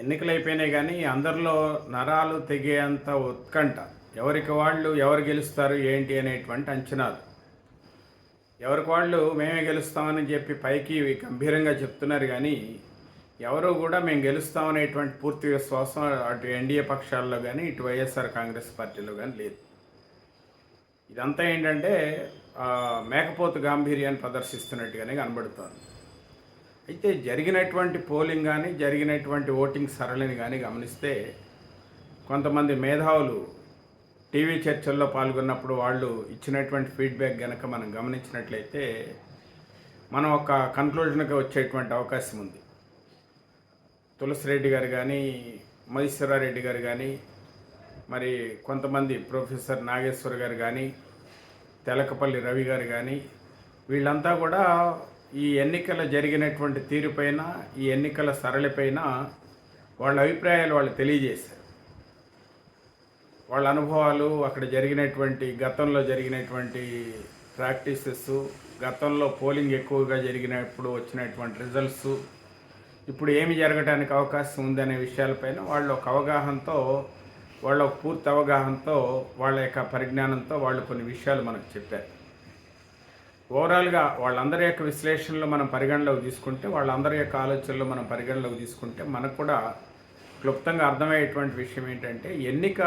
ఎన్నికలు అయిపోయినాయి కానీ అందరిలో నరాలు తెగేంత ఉత్కంఠ. ఎవరికి వాళ్ళు ఎవరు గెలుస్తారు ఏంటి అనేటువంటి అంచనాలు. ఎవరికి వాళ్ళు మేమే గెలుస్తామని చెప్పి పైకి గంభీరంగా చెప్తున్నారు కానీ ఎవరు కూడా మేము గెలుస్తామనేటువంటి పూర్తి విశ్వాసం అటు ఎన్డీఏ పక్షాల్లో కానీ ఇటు వైఎస్ఆర్ కాంగ్రెస్ పార్టీలో కానీ లేదు. ఇదంతా ఏంటంటే మేకపోతు గాంభీర్యాన్ని ప్రదర్శిస్తున్నట్టుగానే కనబడుతోంది. అయితే జరిగినటువంటి పోలింగ్ కానీ జరిగినటువంటి ఓటింగ్ సరళిని కానీ గమనిస్తే కొంతమంది మేధావులు టీవీ చర్చల్లో పాల్గొన్నప్పుడు వాళ్ళు ఇచ్చినటువంటి ఫీడ్బ్యాక్ గనక మనం గమనించినట్లయితే మనం ఒక కన్క్లూజన్కి వచ్చేటువంటి అవకాశం ఉంది. తులసిరెడ్డి గారు కానీ మహేశ్వరారెడ్డి గారు కానీ మరి కొంతమంది ప్రొఫెసర్ నాగేశ్వర్ గారు కానీ తెలకపల్లి రవి గారు కానీ వీళ్ళంతా కూడా ఈ ఎన్నికల జరిగినటువంటి తీరుపైన ఈ ఎన్నికల సరళిపైన వాళ్ళ అభిప్రాయాలు వాళ్ళు తెలియజేశారు. వాళ్ళ అనుభవాలు అక్కడ జరిగినటువంటి గతంలో జరిగినటువంటి ప్రాక్టీసెస్ గతంలో పోలింగ్ ఎక్కువగా జరిగినప్పుడు వచ్చినటువంటి రిజల్ట్స్ ఇప్పుడు ఏమి జరగడానికి అవకాశం ఉందనే విషయాలపైన వాళ్ళు ఒక అవగాహనతో వాళ్ళ పూర్తి అవగాహనతో వాళ్ళ యొక్క పరిజ్ఞానంతో వాళ్ళు కొన్ని విషయాలు మనకు చెప్పారు. ఓవరాల్గా వాళ్ళందరి యొక్క విశ్లేషణలు మనం పరిగణలోకి తీసుకుంటే వాళ్ళందరి యొక్క ఆలోచనలు మనం పరిగణలోకి తీసుకుంటే మనకు కూడా క్లుప్తంగా అర్థమయ్యేటువంటి విషయం ఏంటంటే ఎన్నిక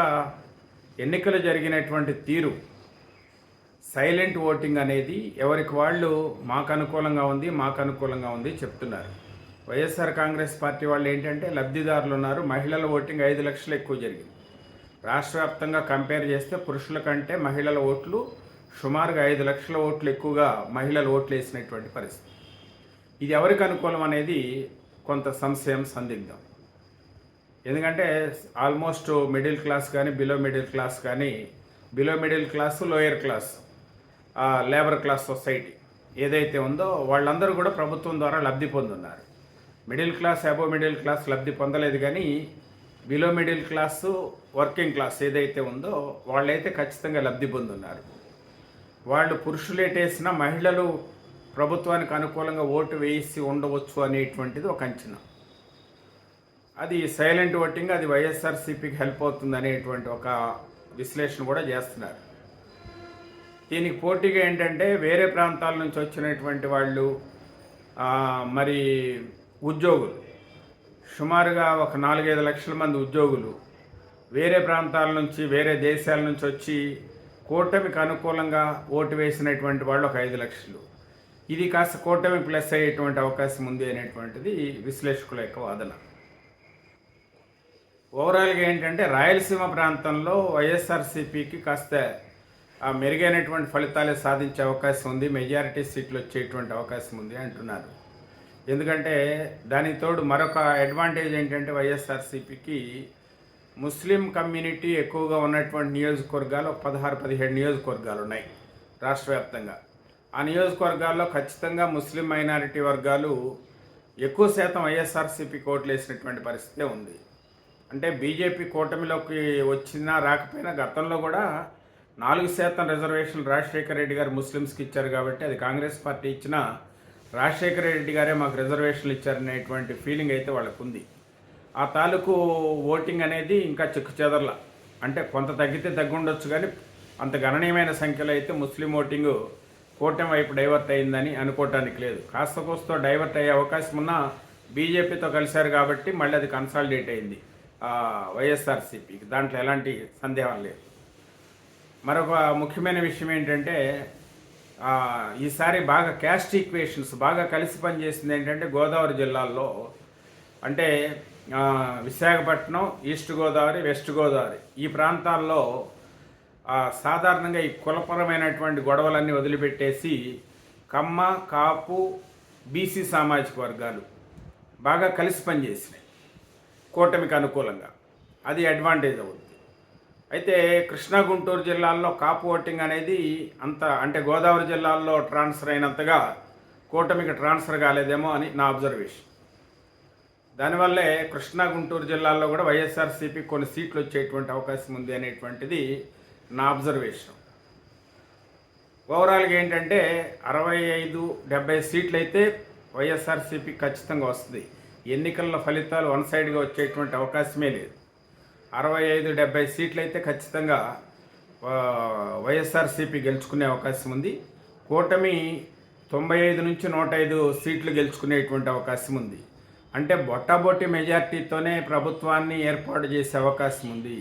ఎన్నికలు జరిగినటువంటి తీరు సైలెంట్ ఓటింగ్ అనేది ఎవరికి వాళ్ళు మాకు అనుకూలంగా ఉంది మాకు అనుకూలంగా ఉంది చెప్తున్నారు. వైఎస్ఆర్ కాంగ్రెస్ పార్టీ వాళ్ళు ఏంటంటే లబ్ధిదారులు ఉన్నారు మహిళల ఓటింగ్ ఐదు లక్షలు ఎక్కువ జరిగింది. రాష్ట్ర వ్యాప్తంగా కంపేర్ చేస్తే పురుషుల కంటే మహిళల ఓట్లు సుమారుగా ఐదు లక్షల ఓట్లు ఎక్కువగా మహిళలు ఓట్లు వేసినటువంటి పరిస్థితి. ఇది ఎవరికి అనుకూలం అనేది కొంత సంశయం సందిగ్ధం. ఎందుకంటే ఆల్మోస్ట్ మిడిల్ క్లాస్ కానీ బిలో మిడిల్ క్లాస్ కానీ below middle class lower class labour class society ఏదైతే ఉందో వాళ్ళందరూ కూడా ప్రభుత్వం ద్వారా లబ్ధి పొందున్నారు. Middle class above middle class లబ్ధి పొందలేదు కానీ below middle class working class ఏదైతే ఉందో వాళ్ళైతే ఖచ్చితంగా లబ్ధి పొందున్నారు. వాళ్ళు పురుషులు మహిళలు ప్రభుత్వానికి అనుకూలంగా ఓటు వేసి ఉండవచ్చు అనేటువంటిది ఒక అంచనా. అది సైలెంట్ ఓటింగ్ అది వైఎస్ఆర్సీపీకి హెల్ప్ అవుతుంది అనేటువంటి ఒక విశ్లేషణ కూడా చేస్తున్నారు. దీనికి పోటీగా ఏంటంటే వేరే ప్రాంతాల నుంచి వచ్చినటువంటి వాళ్ళు మరి ఉద్యోగులు. సుమారుగా ఒక నాలుగైదు లక్షల మంది ఉద్యోగులు వేరే ప్రాంతాల నుంచి వేరే దేశాల నుంచి వచ్చి కూటమికి అనుకూలంగా ఓటు వేసినటువంటి వాళ్ళు ఒక ఐదు లక్షలు. ఇది కాస్త కూటమి ప్లస్ అయ్యేటువంటి అవకాశం ఉంది అనేటువంటిది విశ్లేషకుల యొక్క వాదన. ఓవరాల్గా ఏంటంటే రాయలసీమ ప్రాంతంలో వైఎస్ఆర్సీపీకి కాస్త మెరుగైనటువంటి ఫలితాలే సాధించే అవకాశం ఉంది. మెజారిటీ సీట్లు వచ్చేటువంటి అవకాశం ఉంది అంటున్నారు. ఎందుకంటే దానికి తోడు మరొక అడ్వాంటేజ్ ఏంటంటే వైఎస్ఆర్సీపీకి ముస్లిం కమ్యూనిటీ ఎక్కువగా ఉన్నటువంటి నియోజకవర్గాలు ఒక పదహారు పదిహేడు నియోజకవర్గాలు ఉన్నాయి రాష్ట్ర వ్యాప్తంగా ఆ నియోజకవర్గాల్లో ఖచ్చితంగా ముస్లిం మైనారిటీ వర్గాలు ఎక్కువ శాతం వైఎస్ఆర్సీపీ ఓట్లు వేసినటువంటి పరిస్థితే ఉంది. అంటే బీజేపీ కూటమిలోకి వచ్చినా రాకపోయినా గతంలో కూడా నాలుగు శాతం రిజర్వేషన్ రాజశేఖర రెడ్డి గారు ముస్లిమ్స్కి ఇచ్చారు కాబట్టి అది కాంగ్రెస్ పార్టీ ఇచ్చిన రాజశేఖర రెడ్డి గారే మాకు రిజర్వేషన్లు ఇచ్చారనేటువంటి ఫీలింగ్ అయితే వాళ్ళకు ఉంది ఆ తాలూకు ఓటింగ్ అనేది ఇంకా చెక్కు చెదర్ల. అంటే కొంత తగ్గితే తగ్గుండొచ్చు కానీ అంత గణనీయమైన సంఖ్యలో అయితే ముస్లిం ఓటింగ్ కూటమి వైపు డైవర్ట్ అయిందని అనుకోవటానికి లేదు. కాస్త కోస్తో డైవర్ట్ అయ్యే అవకాశం ఉన్నా బీజేపీతో కలిశారు కాబట్టి మళ్ళీ అది కన్సాలిడేట్ అయింది. వైఎస్ఆర్సీపీకి. దాంట్లో ఎలాంటి సందేహం లేదు మరొక ముఖ్యమైన విషయం ఏంటంటే ఈసారి బాగా క్యాస్ట్ ఈక్వేషన్స్ బాగా కలిసి పనిచేసింది ఏంటంటే గోదావరి జిల్లాల్లో. అంటే విశాఖపట్నం ఈస్ట్ గోదావరి వెస్ట్ గోదావరి. ఈ ప్రాంతాల్లో సాధారణంగా ఈ కులపరమైనటువంటి గొడవలన్నీ వదిలిపెట్టేసి కమ్మ కాపు బీసీ సామాజిక వర్గాలు బాగా కలిసి పనిచేసినాయి కూటమికి అనుకూలంగా. అది అడ్వాంటేజ్ అవుతుంది అయితే కృష్ణా గుంటూరు జిల్లాల్లో కాపు ఓటింగ్ అనేది అంత అంటే గోదావరి జిల్లాల్లో ట్రాన్స్ఫర్ అయినంతగా కూటమికి ట్రాన్స్ఫర్ కాలేదేమో అని నా అబ్జర్వేషన్. దానివల్లే కృష్ణా గుంటూరు జిల్లాల్లో కూడా వైఎస్ఆర్సీపీ కొన్ని సీట్లు వచ్చేటువంటి అవకాశం ఉంది అనేటువంటిది నా అబ్జర్వేషన్ ఓవరాల్గా ఏంటంటే అరవై ఐదు డెబ్బై సీట్లు అయితే వైఎస్ఆర్సీపీ ఖచ్చితంగా వస్తుంది. ఎన్నికల ఫలితాలు వన్ సైడ్గా వచ్చేటువంటి అవకాశమే లేదు. అరవై ఐదు డెబ్బై సీట్లు అయితే ఖచ్చితంగా వైఎస్ఆర్సీపీ గెలుచుకునే అవకాశం ఉంది. కూటమి తొంభై ఐదు నుంచి నూట ఐదు సీట్లు గెలుచుకునేటువంటి అవకాశం ఉంది. అంటే బొట్టాబొట్టి మెజార్టీతోనే ప్రభుత్వాన్ని ఏర్పాటు చేసే అవకాశం ఉంది.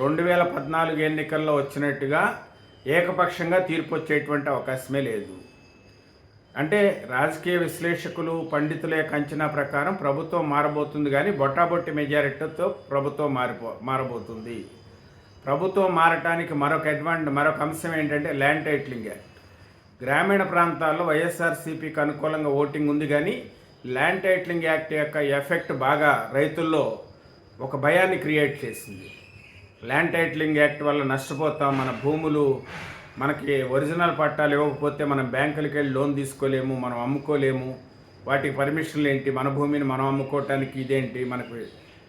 రెండు వేల పద్నాలుగు ఎన్నికల్లో వచ్చినట్టుగా ఏకపక్షంగా తీర్పు వచ్చేటువంటి అవకాశమే లేదు. అంటే రాజకీయ విశ్లేషకులు పండితుల యొక్క అంచనా ప్రకారం ప్రభుత్వం మారబోతుంది కానీ బొట్టాబొట్టి మెజారిటీతో ప్రభుత్వం మారిపో మారబోతుంది. ప్రభుత్వం మారటానికి మరొక అడ్వాంట్ మరొక అంశం ఏంటంటే ల్యాండ్ టైట్లింగ్. యాక్ట్ గ్రామీణ ప్రాంతాల్లో వైఎస్ఆర్సీపీకి అనుకూలంగా ఓటింగ్ ఉంది కానీ ల్యాండ్ టైటిలింగ్ యాక్ట్ యొక్క ఎఫెక్ట్ బాగా రైతుల్లో ఒక భయాన్ని క్రియేట్ చేసింది. ల్యాండ్ టైటిలింగ్ యాక్ట్ వల్ల నష్టపోతాం మన భూములు మనకి ఒరిజినల్ పట్టాలు ఇవ్వకపోతే మనం బ్యాంకులకి వెళ్ళి లోన్ తీసుకోలేము మనం అమ్ముకోలేము. వాటికి పర్మిషన్లు ఏంటి? మన భూమిని మనం అమ్ముకోవటానికి ఇదేంటి? మనకు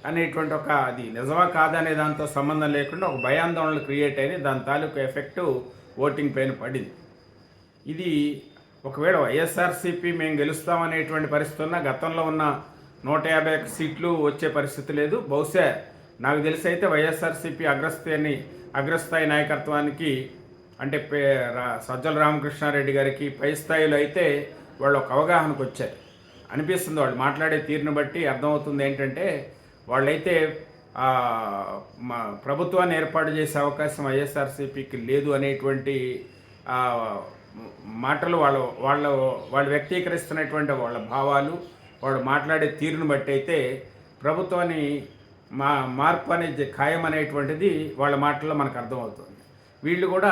అనేటువంటి ఒక అది నిజమా కాదనే దాంతో సంబంధం లేకుండా ఒక భయాందోళనలు క్రియేట్ అయినాయి. దాని తాలూకు ఎఫెక్ట్ ఓటింగ్ పైన పడింది. ఇది ఒకవేళ వైఎస్ఆర్సీపీ మేము గెలుస్తామనేటువంటి పరిస్థితి ఉన్న గతంలో ఉన్న నూట యాభై ఒక్క సీట్లు వచ్చే పరిస్థితి లేదు. బహుశా నాకు తెలిసి అయితే వైఎస్ఆర్సీపీ అగ్రస్థాయిని అగ్రస్థాయి నాయకత్వానికి అంటే పే రా- సజ్జల రామకృష్ణారెడ్డి గారికి పై స్థాయిలో అయితే వాళ్ళు ఒక అవగాహనకు వచ్చారు. అనిపిస్తుంది వాళ్ళు మాట్లాడే తీరును బట్టి అర్థమవుతుంది ఏంటంటే వాళ్ళైతే మా ప్రభుత్వాన్ని ఏర్పాటు చేసే అవకాశం వైఎస్ఆర్సీపీకి లేదు అనేటువంటి మాటలు వాళ్ళ వాళ్ళ వాళ్ళు వ్యక్తీకరిస్తున్నటువంటి వాళ్ళ భావాలు వాళ్ళు మాట్లాడే తీరును బట్టి అయితే ప్రభుత్వాన్ని మా మార్పు అనేది ఖాయం అనేటువంటిది వాళ్ళ మాటల్లో మనకు అర్థమవుతుంది. వీళ్ళు కూడా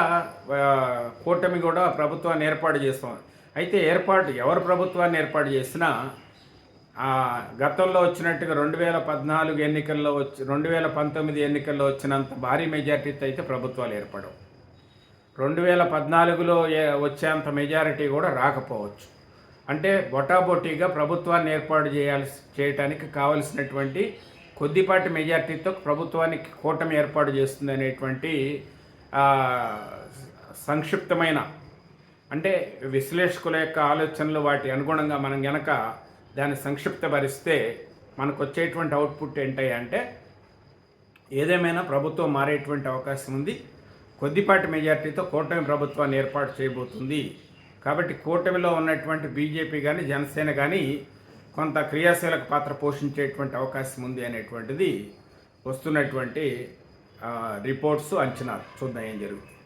కూటమి కూడా ప్రభుత్వాన్ని ఏర్పాటు చేస్తాం. అయితే ఏర్పాటు ఎవరు ప్రభుత్వాన్ని ఏర్పాటు చేసినా ఆ, గతంలో వచ్చినట్టుగా రెండు వేల పద్నాలుగు ఎన్నికల్లో వచ్చి రెండు వేల పంతొమ్మిది ఎన్నికల్లో వచ్చినంత భారీ మెజార్టీతో అయితే ప్రభుత్వాలు ఏర్పడవు. రెండు వేల పద్నాలుగులో వచ్చేంత మెజారిటీ కూడా రాకపోవచ్చు. అంటే బొటాబొటీగా ప్రభుత్వాన్ని ఏర్పాటు చేయాల్సి చేయటానికి కావలసినటువంటి కొద్దిపాటి మెజార్టీతో ప్రభుత్వానికి కూటమి ఏర్పాటు చేస్తుంది అనేటువంటి సంక్షిప్తమైన అంటే విశ్లేషకుల యొక్క ఆలోచనలు వాటి అనుగుణంగా మనం గనక దాన్ని సంక్షిప్తపరిస్తే మనకు వచ్చేటువంటి అవుట్పుట్ ఏంటంటే అంటే ఏదేమైనా ప్రభుత్వం మారేటువంటి అవకాశం ఉంది. కొద్దిపాటి మెజార్టీతో కూటమి ప్రభుత్వాన్ని ఏర్పాటు చేయబోతుంది. కాబట్టి కూటమిలో ఉన్నటువంటి బీజేపీ కానీ జనసేన కానీ కొంత క్రియాశీలక పాత్ర పోషించేటువంటి అవకాశం ఉంది అనేటువంటిది వస్తున్నటువంటి రిపోర్ట్స్ అంచనాలు చూద్దాం ఏం జరుగుతుంది.